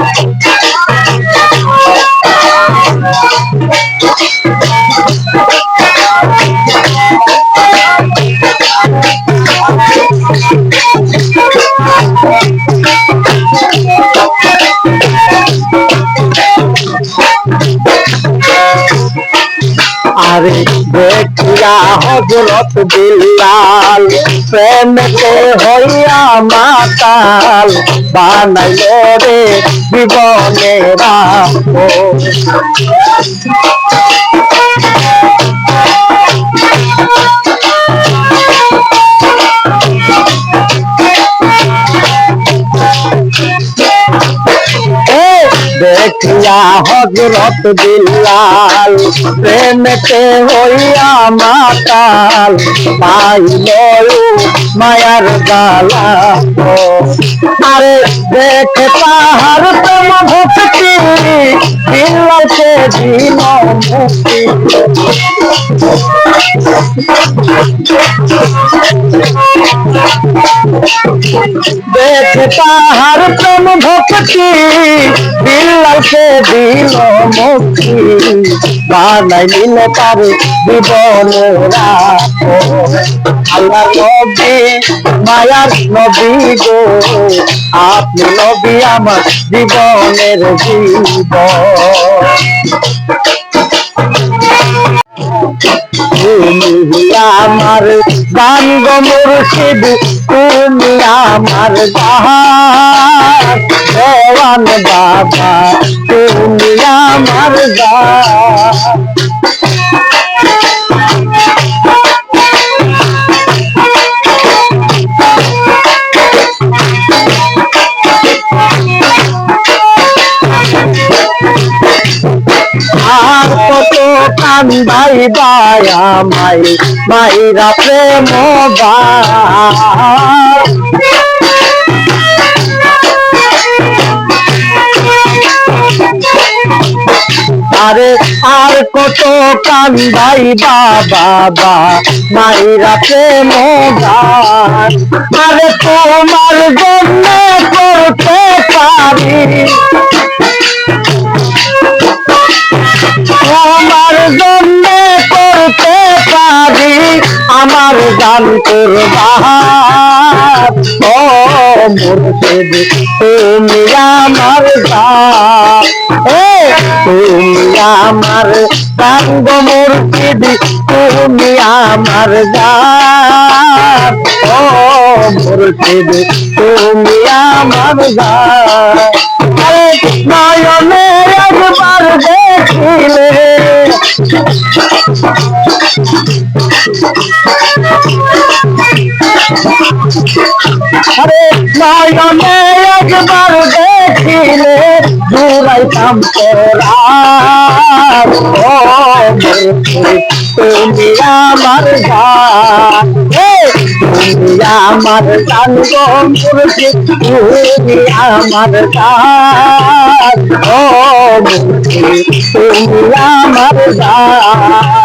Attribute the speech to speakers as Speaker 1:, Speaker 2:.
Speaker 1: Thank you. আরে দেখিয়া হজরত বিল্লাল প্রেমতে হইয়া মাতাল বানাইল রে জীবনের দেখিয়া হজরত বিল্লাল প্রেমেতে হইয়া মাতাল পাইল মায়ার ও। আরে দেখে পাহাড় প্রেম ভক্তি বিল্লালকে দিল মুক্তি দেখে তাহার প্রেম ভক্তি বিল্লালকে দিল মুক্তি। বানাই নিল তার জীবনেরা আল্লাহ নবী, মায়ার নবী গো, আপনি নবী আমার জীবনের জীবন। তুমি আমার গান গমর মুর্শিদ তুমি আমার গান। বাবা তুমি আমার গান। কান্দাই বায়া মাই মাইরা প্রেম আরে আর কত কান্দাই বাবা, মাইরা প্রেম গান আরে তোমার জন্য করতে পারি গান করবার ও মুর্শিদ তুমি আমার গান এ তুমি আমার গান গো মুর্শিদ তুমি আমার গান ও মুর্শিদ তুমি আমার গান আরে নয়নে একবার আরে নয়নে একবার দেখিলে দূরাইতাম তোরা তুমি আমার তুমি আমার গান মুর্শিদ তুমি আমার গান ও মুর্শিদ, আমার আমার আমার